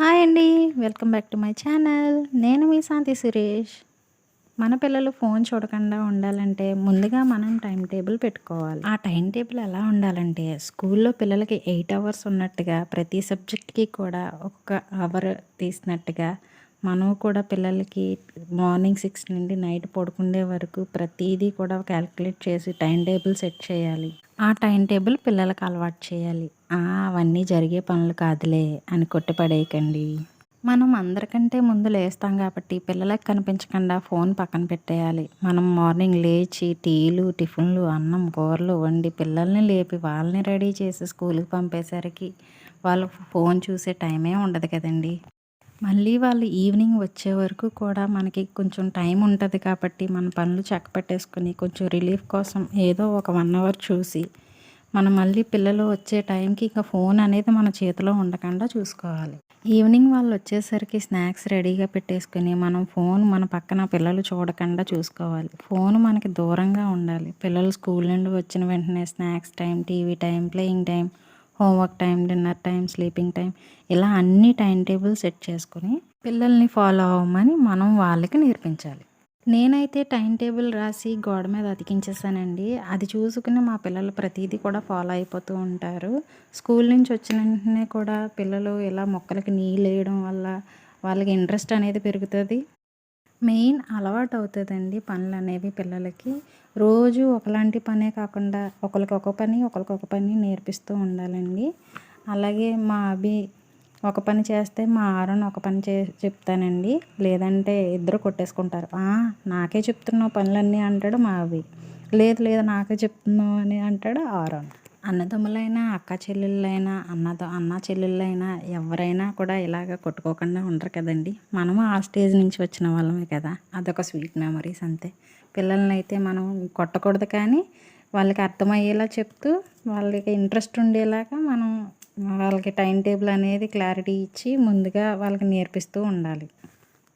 Hi అండి. Welcome back to my channel. నేను మీ శాంతి సురేష్. మన పిల్లలు ఫోన్ చూడకుండా ఉండాలంటే ముందుగా మనం టైం టేబుల్ పెట్టుకోవాలి. ఆ టైం టేబుల్ ఎలా ఉండాలంటే స్కూల్లో పిల్లలకి ఎయిట్ అవర్స్ ఉన్నట్టుగా ప్రతి సబ్జెక్ట్కి కూడా ఒక్క అవర్ తీసినట్టుగా మనం కూడా పిల్లలకి మార్నింగ్ సిక్స్ నుండి నైట్ పడుకునే వరకు ప్రతిదీ కూడా క్యాలిక్యులేట్ చేసి టైం టేబుల్ సెట్ చేయాలి. ఆ టైం టేబుల్ పిల్లలకు అలవాటు చేయాలి. అవన్నీ జరిగే పనులు కాదులే అని కొట్టిపడేయకండి. మనం అందరికంటే ముందు లేస్తాం కాబట్టి పిల్లలకు కనిపించకుండా ఫోన్ పక్కన పెట్టేయాలి. మనం మార్నింగ్ లేచి టీలు టిఫిన్లు అన్నం కూరలు వండి పిల్లల్ని లేపి వాళ్ళని రెడీ చేసి స్కూల్కి పంపేసరికి వాళ్ళు ఫోన్ చూసే టైమే ఉండదు కదండి. మళ్ళీ వాళ్ళు ఈవినింగ్ వచ్చే వరకు కూడా మనకి కొంచెం టైం ఉంటుంది కాబట్టి మన పనులు చక్కపెట్టేసుకుని కొంచెం రిలీఫ్ కోసం ఏదో ఒక వన్ అవర్ చూసి మనం మళ్ళీ పిల్లలు వచ్చే టైంకి ఇంకా ఫోన్ అనేది మన చేతిలో ఉండకుండా చూసుకోవాలి. ఈవినింగ్ వాళ్ళు వచ్చేసరికి స్నాక్స్ రెడీగా పెట్టేసుకుని మనం ఫోన్ మన పక్కన పిల్లలు చూడకుండా చూసుకోవాలి. ఫోన్ మనకి దూరంగా ఉండాలి. పిల్లలు స్కూల్ నుండి వచ్చిన వెంటనే snacks time TV time playing time homework time dinner time sleeping time ఇలా అన్ని టైం టేబుల్ సెట్ చేసుకుని పిల్లల్ని ఫాలో అవ్వమని మనం వాళ్ళకి నేర్పించాలి. నేనైతే టైం టేబుల్ రాసి గోడ మీద అతికించేసానండి. అది చూసుకుని మా పిల్లలు ప్రతిదీ కూడా ఫాలో అయిపోతూ ఉంటారు. స్కూల్ నుంచి వచ్చిన వెంటనే కూడా పిల్లలు ఇలా మొక్కలకి నీళ్ళు వేయడం వల్ల వాళ్ళకి ఇంట్రెస్ట్ అనేది పెరుగుతుంది. మెయిన్ అలవాటు అవుతుందండి పనులు అనేవి పిల్లలకి. రోజు ఒకలాంటి పనే కాకుండా ఒకరికి ఒక పని ఒకరికి ఒక పని నేర్పిస్తూ ఉండాలండి. అలాగే మా అభి ఒక పని చేస్తే మా ఆరోన్ ఒక పని చే చెప్తానండి. లేదంటే ఇద్దరు కొట్టేసుకుంటారు. నాకే చెప్తున్నావు పనులన్నీ అంటాడు మా అభి. లేదు లేదు నాకే చెప్తున్నావు అని అంటాడు ఆరోన్. అన్నదమ్ములైనా అక్క చెల్లెళ్ళైనా అన్నతో అన్న చెల్లెళ్ళైనా ఎవరైనా కూడా ఇలాగ కొట్టుకోకుండా ఉండరు కదండి. మనము ఆ స్టేజ్ నుంచి వచ్చిన వాళ్ళమే కదా. అదొక స్వీట్ మెమరీస్ అంతే. పిల్లల్ని అయితే మనం కొట్టకూడదు కానీ వాళ్ళకి అర్థమయ్యేలా చెప్తూ వాళ్ళకి ఇంట్రెస్ట్ ఉండేలాగా మనం వాళ్ళకి టైం టేబుల్ అనేది క్లారిటీ ఇచ్చి ముందుగా వాళ్ళకి నేర్పిస్తూ ఉండాలి.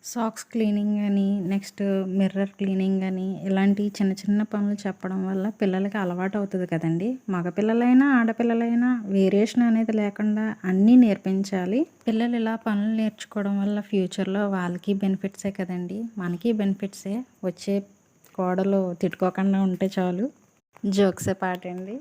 సాక్స్ క్లీనింగ్ అని నెక్స్ట్ మిర్రర్ క్లీనింగ్ అని ఇలాంటి చిన్న చిన్న పనులు చెప్పడం వల్ల పిల్లలకి అలవాటు అవుతుంది కదండి. మగపిల్లలైనా ఆడపిల్లలైనా వేరియేషన్ అనేది లేకుండా అన్నీ నేర్పించాలి. పిల్లలు ఇలా పనులు నేర్చుకోవడం వల్ల ఫ్యూచర్లో వాళ్ళకి బెనిఫిట్సే కదండి. మనకి బెనిఫిట్సే వచ్చే కోడలు తిట్టుకోకుండా ఉంటే చాలు. జోక్సే పాటండి.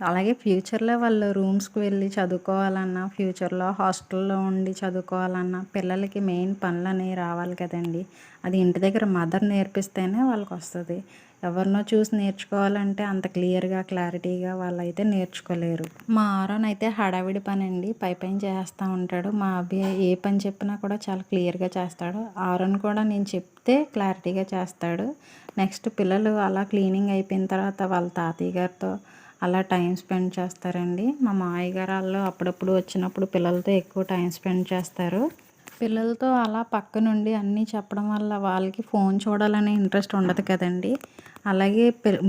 అలాగే ఫ్యూచర్లో వాళ్ళు రూమ్స్కి వెళ్ళి చదువుకోవాలన్నా ఫ్యూచర్లో హాస్టల్లో ఉండి చదువుకోవాలన్నా పిల్లలకి మెయిన్ పనులు అనేవి రావాలి కదండి. అది ఇంటి దగ్గర మదర్ నేర్పిస్తేనే వాళ్ళకి వస్తుంది ఎవరినో చూసి నేర్చుకోవాలంటే అంత క్లియర్గా క్లారిటీగా వాళ్ళు అయితే నేర్చుకోలేరు. మా ఆరోన్ అయితే హడావిడి పని అండి పై పైన చేస్తూ ఉంటాడు. మా అబ్బాయి ఏ పని చెప్పినా కూడా చాలా క్లియర్గా చేస్తాడు. ఆరోన్ కూడా నేను చెప్తే క్లారిటీగా చేస్తాడు. నెక్స్ట్ పిల్లలు అలా క్లీనింగ్ అయిపోయిన తర్వాత వాళ్ళ తాతయ్య గారితో అలా టైం స్పెండ్ చేస్తారండి. మా మామయ్య వాళ్ళు అప్పుడప్పుడు వచ్చినప్పుడు పిల్లలతో ఎక్కువ టైం స్పెండ్ చేస్తారు. పిల్లలతో అలా పక్క నుండి అన్నీ చెప్పడం వల్ల వాళ్ళకి ఫోన్ చూడాలనే ఇంట్రెస్ట్ ఉండదు కదండి. అలాగే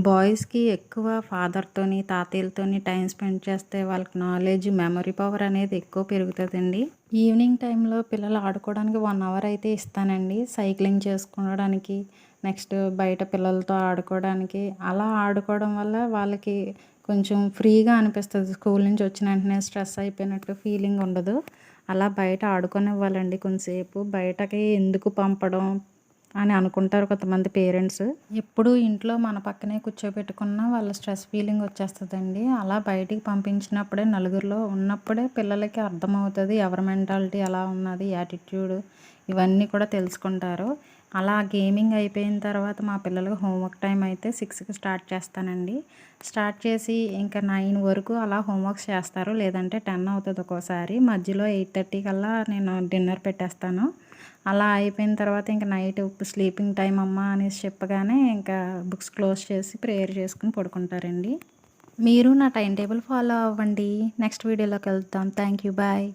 బాయ్స్కి ఎక్కువ ఫాదర్తోని తాతయ్యలతోని టైం స్పెండ్ చేస్తే వాళ్ళకి నాలెడ్జ్ మెమరీ పవర్ అనేది ఎక్కువ పెరుగుతుందండి. ఈవినింగ్ టైంలో పిల్లలు ఆడుకోవడానికి వన్ అవర్ అయితే ఇస్తానండి. సైక్లింగ్ చేసుకోవడానికి నెక్స్ట్ బయట పిల్లలతో ఆడుకోవడానికి. అలా ఆడుకోవడం వల్ల వాళ్ళకి కొంచెం ఫ్రీగా అనిపిస్తుంది. స్కూల్ నుంచి వచ్చిన వెంటనే స్ట్రెస్ అయిపోయినట్టు ఫీలింగ్ ఉండదు. అలా బయట ఆడుకొని ఇవ్వాలండి కొంతసేపు. బయటకి ఎందుకు పంపడం అని అనుకుంటారు కొంతమంది పేరెంట్స్. ఎప్పుడు ఇంట్లో మన పక్కనే కూర్చోబెట్టుకున్నా వాళ్ళ స్ట్రెస్ ఫీలింగ్ వచ్చేస్తుందండి. అలా బయటికి పంపించినప్పుడే నలుగురిలో ఉన్నప్పుడే పిల్లలకి అర్థమవుతుంది ఎవరి మెంటాలిటీ ఎలా ఉన్నది యాటిట్యూడ్ ఇవన్నీ కూడా తెలుసుకుంటారు. అలా గేమింగ్ అయిపోయిన తర్వాత మా పిల్లలకు హోంవర్క్ టైం అయితే సిక్స్కి స్టార్ట్ చేస్తానండి. స్టార్ట్ చేసి ఇంకా నైన్ వరకు అలా హోంవర్క్స్ చేస్తారు. లేదంటే టెన్ అవుతుంది ఒక్కోసారి. మధ్యలో ఎయిట్ థర్టీ కల్లా నేను డిన్నర్ పెట్టేస్తాను. అలా అయిపోయిన తర్వాత ఇంకా నైట్ స్లీపింగ్ టైం అమ్మ అనేసి చెప్పగానే ఇంకా బుక్స్ క్లోజ్ చేసి ప్రేయర్ చేసుకుని పడుకుంటారండి. మీరు నా టైం టేబుల్ ఫాలో అవ్వండి. నెక్స్ట్ వీడియోలోకి వెళ్తాం. Thank you. బాయ్.